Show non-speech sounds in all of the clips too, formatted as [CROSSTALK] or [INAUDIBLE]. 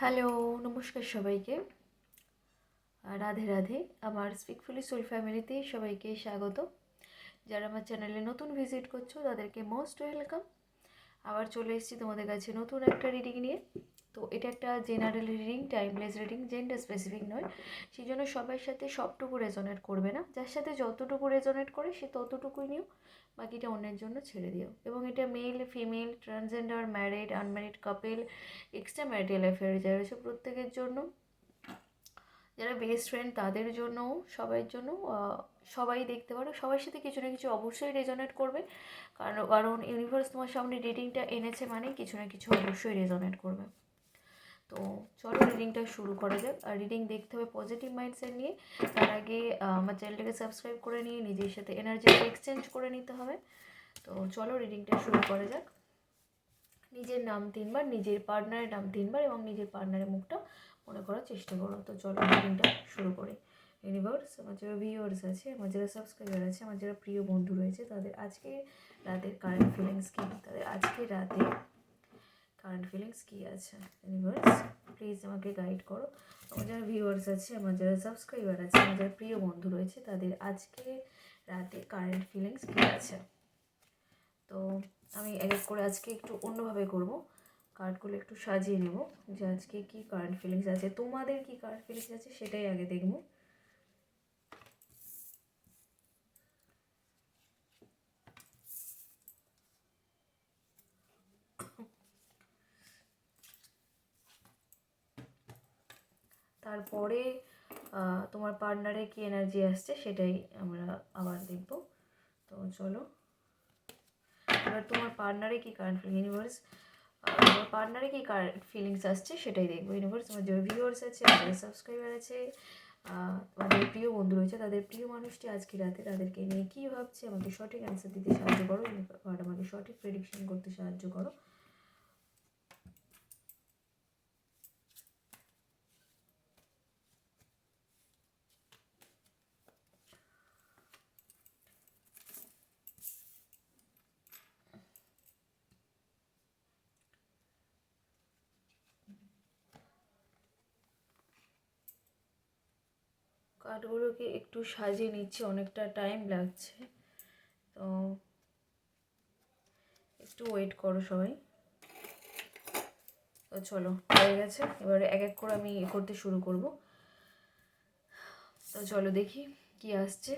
Hello, নমস্কার সবাইকে। রাধে রাধে। আমার স্পিকফুলি সোল ফ্যামিলিতে সবাইকে স্বাগত। যারা আমার চ্যানেলে নতুন ভিজিট করছ, তাদেরকে মোস্ট ওয়েলকাম আবার চলে এসেছি তোমাদের কাছে নতুন একটা রিডিং নিয়ে। তো এটা একটা general reading timeless reading gender specific নয়। সেই জন্য সবার সাথে সবটুকু রেজনেট করবে না। যার সাথে যতটুকু রেজনেট করে, সে ততটুকুই নিও, বাকিটা অন্যের জন্য ছেড়ে দিও। এবং এটা male female transgender married unmarried couple extra marital affair যারা রয়েছে প্রত্যেকের জন্য, যারা বেস্ট ফ্রেন্ড তাদের জন্যও, সবার জন্য সবাই দেখতে পারো। সবার সাথে কিছু না কিছু অবশ্যই রেজনেট করবে। কারণ কারণ ইউনিভার্স তোমার সামনে রিডিংটা এনেছে মানে কিছু না কিছু অবশ্যই রেজনেট করবে। তো চলো রিডিংটা শুরু করা যাক। আর রিডিং দেখতে হবে পজিটিভ মাইন্ডসেট নিয়ে। তার আগে আমার চ্যানেলটাকে সাবস্ক্রাইব করে নিয়ে, নিজের সাথে এনার্জি এক্সচেঞ্জ করে নিতে হবে। তো চলো রিডিংটা শুরু করা যাক। নিজের নাম তিনবার, নিজের পার্টনারের নাম তিনবার এবং নিজের পার্টনারের মুখটা মনে করার চেষ্টা করো। তো চলো রিডিংটা শুরু করি। ইউনিভার্স আমার যারা ভিউয়ার্স আছে, আমার যারা সাবস্ক্রাইবার আছে, আমার যারা প্রিয় বন্ধু রয়েছে, তাদের আজকে রাতের কারেন্ট ফিলিংস কী? তাদের আজকে রাতে কারেন্ট ফিলিংস কী আছে? ইউনিভার্স প্লিজ আমাকে গাইড করো। আমার যারা ভিউয়ার্স আছে, আমার যারা সাবস্ক্রাইবার আছে, আমার যারা প্রিয় বন্ধু রয়েছে, তাদের আজকে রাতে কারেন্ট ফিলিংস কী আছে? তো আমি এক এক করে আজকে একটু অন্যভাবে করব। কার্ডগুলো একটু সাজিয়ে নেব যে আজকে কী কারেন্ট ফিলিংস আছে, তোমাদের কী কারেন্ট ফিলিংস আছে সেটাই আগে দেখব। তারপরে তোমার পার্টনারে কী এনার্জি আসছে সেটাই আমরা আবার দেখব। তো চলো। এবার তোমার পার্টনারে কী কারেন্ট ইউনিভার্স তোমার পার্টনারে কী কারেন্ট ফিলিংস আসছে সেটাই দেখব। ইউনিভার্স তোমার যে ভিউয়ার্স আছে, যারা সাবস্ক্রাইবার আছে আমাদের প্রিয় বন্ধু রয়েছে, তাদের প্রিয় মানুষটি আজকে রাতে তাদেরকে নিয়ে কী ভাবছে, আমাকে সঠিক অ্যান্সার দিতে সাহায্য করো আমাকে সঠিক প্রেডিকশন করতে সাহায্য করো। কাঠগুলোকে একটু সাজিয়ে নিচ্ছি, অনেকটা টাইম লাগছে। তো একটু ওয়েট করো সবাই। তো চলো, হয়ে গেছে। এবারে এক এক করে আমি করতে শুরু করব। তো চলো দেখি কি আসছে।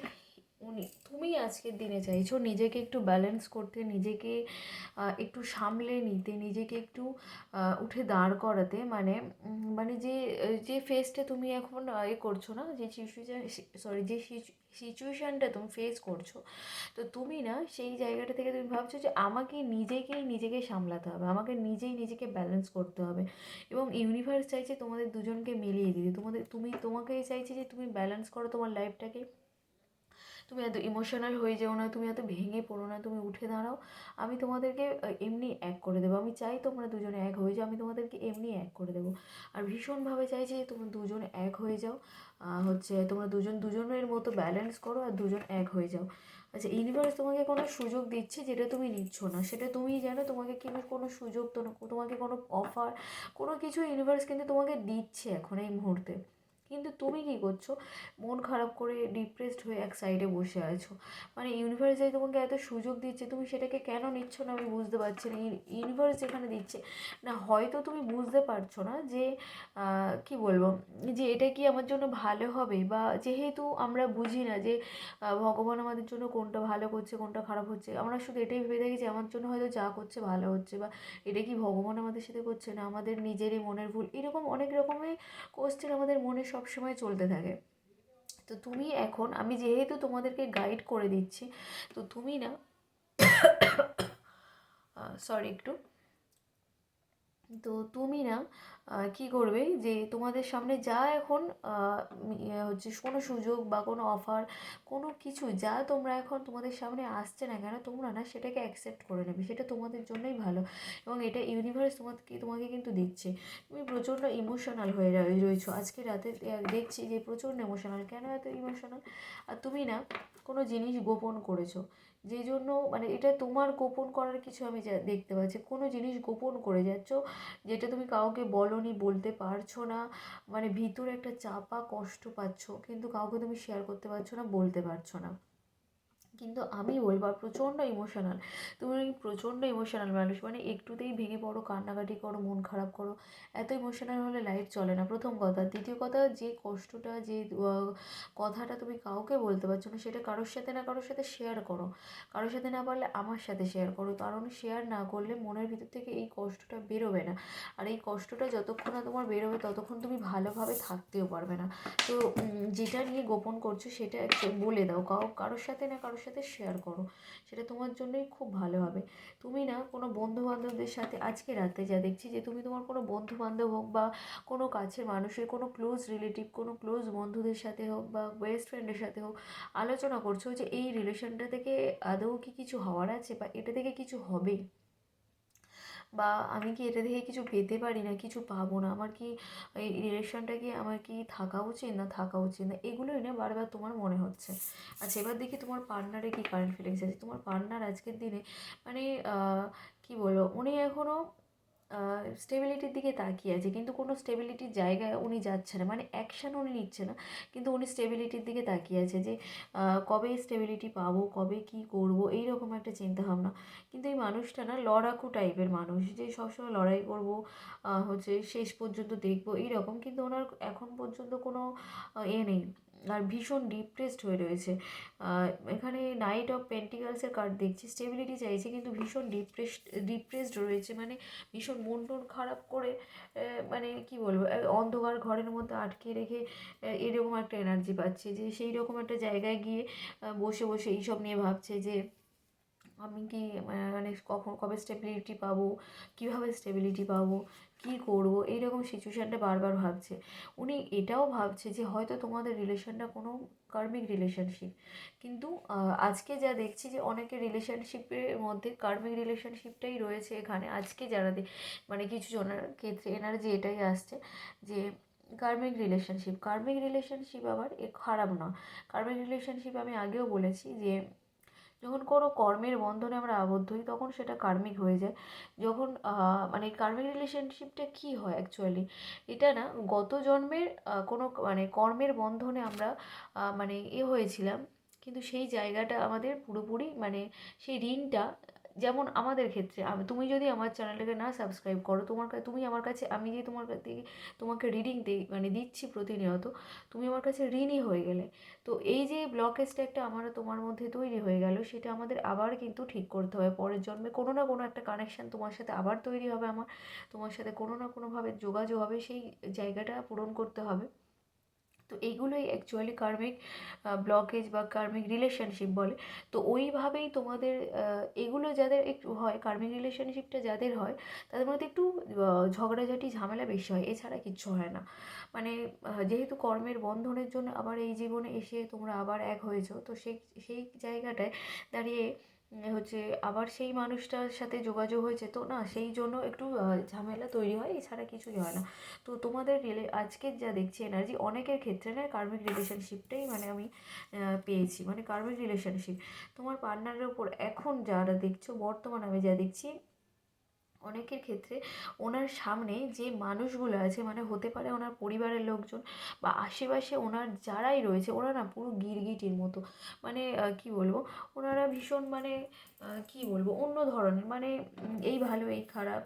উনি তুমি আজকের দিনে চাইছো নিজেকে একটু ব্যালেন্স করতে, নিজেকে একটু সামলে নিতে, নিজেকে একটু উঠে দাঁড় করাতে মানে মানে যে যে ফেসটা তুমি এখন এ করছ না, যে সিচুয়েশান সরি যে সিচুয়েশানটা তুমি ফেস করছ, তো তুমি না সেই জায়গাটা থেকে তুমি ভাবছ যে আমাকে নিজেকেই নিজেকে সামলাতে হবে, আমাকে নিজেই নিজেকে ব্যালেন্স করতে হবে এবং ইউনিভার্স চাইছে তোমাদের দুজনকে মিলিয়ে দিতে, তোমাদের, তুমি, তোমাকেই চাইছে যে তুমি ব্যালেন্স করো তোমার লাইফটাকে তুমি এত ইমোশনাল হয়ে যেও না, তুমি এত ভেঙে পড়ো না, তুমি উঠে দাঁড়াও। আমি তোমাদেরকে এমনি এক করে দেবো। আমি চাই তোমরা দুজনে এক হয়ে যাও, আমি তোমাদেরকে এমনি এক করে দেবো। আর ভীষণভাবে চাইছি যে তোমরা দুজন এক হয়ে যাও। হচ্ছে তোমরা দুজন দুজনের মতো ব্যালেন্স করো আর দুজন এক হয়ে যাও। আচ্ছা ইউনিভার্স তোমাকে কোনো সুযোগ দিচ্ছে যেটা তুমি নিচ্ছ না। সেটা তুমি জানো তোমাকে কিন্তু কোনো সুযোগ, তোমাকে কোনো অফার কোনো কিছু ইউনিভার্স কিন্তু তোমাকে দিচ্ছে এখন এই মুহূর্তে। কিন্তু তুমি কী করছ? মন খারাপ করে ডিপ্রেসড হয়ে এক সাইডে বসে আছো। মানে ইউনিভার্স যে তোমাকে এত সুযোগ দিচ্ছে, তুমি সেটাকে কেন নিচ্ছ না আমি বুঝতে পারছি না। ইউনিভার্স যেখানে দিচ্ছে, না, হয়তো তুমি বুঝতে পারছ না যে কি বলব? যে এটা কি আমার জন্য ভালো হবে? বা যেহেতু আমরা বুঝি না যে ভগবান আমাদের জন্য কোনটা ভালো করছে, কোনটা খারাপ হচ্ছে, আমরা শুধু এটাই ভেবে থাকি যে আমার জন্য হয়তো যা করছে ভালো হচ্ছে বা এটা কি ভগবান আমাদের সাথে করছে না? আমাদের নিজেরই মনের ভুল। এরকম অনেক রকমের কোশ্চেন আমাদের মনে সব সবসময় চলতে থাকে। তো তুমি এখন, আমি যেহেতু তোমাদেরকে গাইড করে দিচ্ছি, তো তুমি না [COUGHS] সরি একটু। তো তুমি না কি করবে যে তোমাদের সামনে যা এখন হচ্ছে কোনো সুযোগ বা কোনো অফার কোনো কিছু যা তোমরা এখন তোমাদের সামনে আসছে না কেন, তোমরা না সেটাকে অ্যাকসেপ্ট করে নেবে। সেটা তোমাদের জন্যই ভালো এবং এটা ইউনিভার্স তোমাকে তোমাকে কিন্তু দিচ্ছে। তুমি প্রচণ্ড ইমোশনাল হয়ে রয়েছো। আজকে রাতে দেখছি যে প্রচণ্ড ইমোশনাল কেন এত ইমোশনাল আর তুমি না কোনো জিনিস গোপন করেছ। যে জন্য মানে এটা তোমার গোপন করার কিছু আমি যা দেখতে পাচ্ছি। কোনো জিনিস গোপন করে যাচ্ছ, যেটা তুমি কাউকে বলনি, বলতে পারছ না মানে ভিতরে একটা চাপা কষ্ট পাচ্ছ, কিন্তু কাউকে তুমি শেয়ার করতে পারছ না, বলতে পারছ না। কিন্তু আমি বলব প্রচণ্ড ইমোশনাল তুমি প্রচণ্ড ইমোশনাল মানুষ মানে একটুতেই ভেঙে পড়ো, কান্নাকাটি করো, মন খারাপ করো, এত ইমোশনাল হলে লাইফ চলে না। প্রথম কথা। দ্বিতীয় কথা, যে কষ্টটা, যে কথাটা তুমি কাউকে বলতে পারছ না, সেটা কারোর সাথে না কারোর সাথে শেয়ার করো। কারোর সাথে না পারলে আমার সাথে শেয়ার করো। কারণ শেয়ার না করলে মনের ভিতর থেকে এই কষ্টটা বেরোবে না। আর এই কষ্টটা যতক্ষণ না তোমার বেরোবে, ততক্ষণ তুমি ভালোভাবে থাকতেও পারবে না। তো যেটা নিয়ে গোপন করছ, সেটা বলে দাও। কাউ, কারোর সাথে না কারোর সাথে শেয়ার করো। সেটা তোমার জন্যই খুব ভালো হবে। তুমি না কোনো বন্ধু বান্ধবদের সাথে আজকে রাতে যা দেখছি যে তুমি তোমার কোনো বন্ধু বান্ধব হোক বা কোনো কাছের মানুষের কোনো ক্লোজ রিলেটিভ কোনো ক্লোজ বন্ধুদের সাথে হোক বা বেস্ট ফ্রেন্ডের সাথে হোক, আলোচনা করছ যে এই রিলেশনটা থেকে আদৌ কি কিছু হওয়ার আছে বা এটা থেকে কিছু হবে বা আমি কি এটা দেখে কিছু পেতে পারি না, কিছু পাবো না? আমার কি এই রিলেশনটা কি আমার কি থাকা উচিত না থাকা উচিত না? এগুলোই না বারবার তোমার মনে হচ্ছে। আচ্ছা এবার দেখি তোমার পার্টনারে কি কারেন্ট ফিলিংস আছে? তোমার পার্টনার আজকের দিনে মানে কী বলব? উনি এখনও স্টেবিলিটির দিকে তাকিয়ে আছে, কিন্তু কোনো স্টেবিলিটির জায়গায় উনি যাচ্ছে না মানে অ্যাকশান উনি নিচ্ছে না, কিন্তু উনি স্টেবিলিটির দিকে তাকিয়ে আছে যে কবে স্টেবিলিটি পাবো, কবে কি করব এই রকম একটা চিন্তা ভাবনা কিন্তু এই মানুষটা না লড়াকু টাইপের মানুষ, যে সবসময় লড়াই করব হচ্ছে শেষ পর্যন্ত দেখব, এইরকম, কিন্তু ওনার এখন পর্যন্ত কোনো এ নেই। আর ভীষণ ডিপ্রেসড হয়ে রয়েছে। এখানে নাইট অফ পেন্টিকালসের কার্ড দেখছি স্টেবিলিটি চাইছে কিন্তু ভীষণ ডিপ্রেস ডিপ্রেসড রয়েছে মানে ভীষণ মন টন খারাপ করে মানে কি বলব অন্ধকার ঘরের মধ্যে আটকে রেখে এরকম একটা এনার্জি পাচ্ছে যে সেই রকম একটা জায়গায় গিয়ে বসে বসে এইসব নিয়ে ভাবছে যে আমি কি মানে কখন, কবে স্টেবিলিটি পাবো? কীভাবে স্টেবিলিটি পাবো? কী করব? এইরকম সিচুয়েশানটা বারবার ভাবছে। উনি এটাও ভাবছে যে হয়তো তোমাদের রিলেশনটা কোনো কার্মিক রিলেশনশিপ কিন্তু আজকে যা দেখছি যে অনেকের রিলেশনশিপের মধ্যে কার্মিক রিলেশনশিপটাই রয়েছে এখানে। আজকে যারা মানে কিছু জনের ক্ষেত্রে এনার্জি এটাই আসছে যে কার্মিক রিলেশনশিপ কার্মিক রিলেশনশিপ আবার এ খারাপ না কার্মিক রিলেশনশিপ আমি আগেও বলেছি যে যখন কোনো কর্মের বন্ধনে আমরা আবদ্ধ হই, তখন সেটা কার্মিক হয়ে যায়। যখন মানে কার্মিক রিলেশনশিপটা কী হয় অ্যাকচুয়ালি এটা না, গত জন্মের কোনো মানে কর্মের বন্ধনে আমরা মানে এ হয়েছিলাম। কিন্তু সেই জায়গাটা আমাদের পুরোপুরি মানে সেই ঋণটা যেমন আমাদের ক্ষেত্রে তুমি যদি আমার চ্যানেলটাকে না সাবস্ক্রাইব করো, তোমার কাছে তুমি আমার কাছে, আমি যে তোমার কাছ তোমাকে রিডিং দিই মানে দিচ্ছি প্রতিনিয়ত, তুমি আমার কাছে ঋণই হয়ে গেলে। তো এই যে ব্লকেজটা একটা আমার তোমার মধ্যে তৈরি হয়ে গেল, সেটা আমাদের আবার কিন্তু ঠিক করতে হবে। পরের জন্মে কোনো না কোনো একটা কানেকশান তোমার সাথে আবার তৈরি হবে আমার, তোমার সাথে কোনো না কোনোভাবে যোগাযোগ হবে, সেই জায়গাটা পূরণ করতে হবে। তো এইগুলোই অ্যাকচুয়ালি কার্মিক ব্লকেজ বা কার্মিক রিলেশনশিপ বলে। তো ওইভাবেই তোমাদের এগুলো যাদের একটু হয় কার্মিক রিলেশনশিপটা যাদের হয়, তাদের মধ্যে একটু ঝগড়াঝাটি, ঝামেলা বেশি হয়, এছাড়া কিচ্ছু হয় না। মানে যেহেতু কর্মের বন্ধনের জন্য আবার এই জীবনে এসে তোমরা আবার এক হয়েছো, তো সেই সেই জায়গাটায় দাঁড়িয়ে হচ্ছে আবার সেই মানুষটার সাথে যোগাযোগ হয়েছে তো না, সেই জন্য একটু ঝামেলা তৈরি হয়, এছাড়া কিছুই হয় না। তো তোমাদের রিলে আজকের যা দেখছি এনার্জি অনেকের ক্ষেত্রে না কার্মিক রিলেশনশিপটাই মানে আমি পেয়েছি মানে কার্মিক রিলেশনশিপ তোমার পার্টনারের ওপর এখন যারা দেখছ, বর্তমান আমি যা দেখছি অনেকের ক্ষেত্রে ওনার সামনে যে মানুষগুলো আছে মানে হতে পারে ওনার পরিবারের লোকজন বা আশেপাশে ওনার যারাই রয়েছে, ওরা না পুরো গিরগিটির মতো। মানে কি বলব? ওনারা ভীষণ মানে কি বলব? অন্য ধরনের। মানে এই ভালো, এই খারাপ,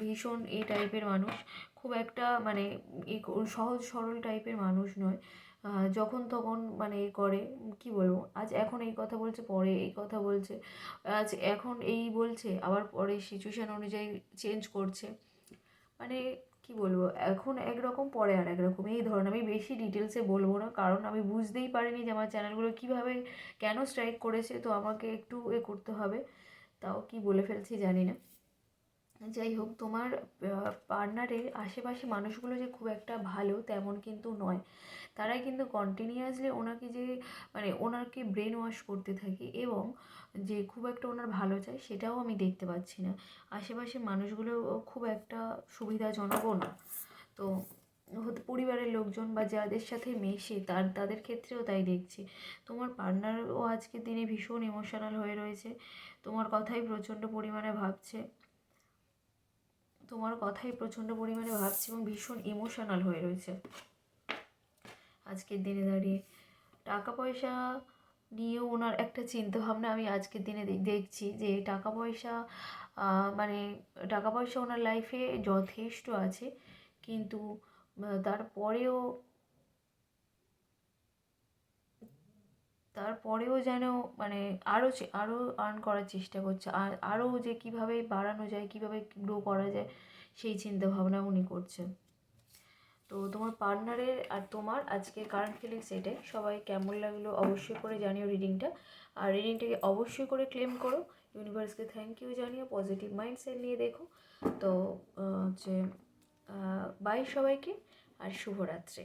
ভীষণ এই টাইপের মানুষ। খুব একটা মানে সহজ সরল টাইপের মানুষ নয়। যখন তখন মানে এ করে, কি বলব, আজ এখন এই কথা বলছে, পরে এই কথা বলছে, আজ এখন এই বলছে, আবার পরে সিচুয়েশান অনুযায়ী চেঞ্জ করছে। মানে কি বলব, এখন একরকম পরে আর একরকম এই ধরনের আমি বেশি ডিটেলসে বলব না, কারণ আমি বুঝতেই পারিনি যে আমার চ্যানেলগুলো কীভাবে কেন স্ট্রাইক করেছে, তো আমাকে একটু এ করতে হবে। তাও কি বলে ফেলছি জানি না। যাই হোক, তোমার পার্টনারের আশেপাশে মানুষগুলো যে খুব একটা ভালো তেমন কিন্তু নয়। তারাই কিন্তু কন্টিনিউয়াসলি ওনাকে যে মানে ওনাকে ব্রেন ওয়াশ করতে থাকে এবং যে খুব একটা ওনার ভালো চায় সেটাও আমি দেখতে পাচ্ছি না। আশেপাশের মানুষগুলো খুব একটা সুবিধাজনকও না। তো পরিবারের লোকজন বা যাদের সাথে মেশে তার, তাদের ক্ষেত্রেও তাই দেখছি। তোমার পার্টনারও আজকের দিনে ভীষণ ইমোশনাল হয়ে রয়েছে। তোমার কথাই প্রচণ্ড পরিমাণে ভাবছে। তোমার কথাই প্রচণ্ড পরিমাণে ভাবছি এবং ভীষণ ইমোশনাল হয়ে রয়েছে। আজকের দিনে দাঁড়িয়ে টাকা পয়সা নিয়েও ওনার একটা চিন্তাভাবনা আমি আজকের দিনে দেখছি যে টাকা পয়সা মানে টাকা পয়সা ওনার লাইফে যথেষ্ট আছে। কিন্তু তারপরেও তারপরেও যেন মানে আরও আরও আর্ন করার চেষ্টা করছে। আর আরও যে কীভাবে বাড়ানো যায়, কীভাবে গ্রো করা যায়, সেই চিন্তা ভাবনা উনি করছেন। তো তোমার পার্টনারের আর তোমার আজকে কারেন্ট ফিলিংস এটাই সবাই কেমন লাগল অবশ্যই করে জানিও রিডিংটা আর রিডিংটাকে অবশ্যই করে ক্লেম করো। ইউনিভার্সকে থ্যাংক ইউ জানিও পজিটিভ মাইন্ডসেট নিয়ে দেখো। তো হচ্ছে বাই সবাইকে, আর শুভরাত্রি।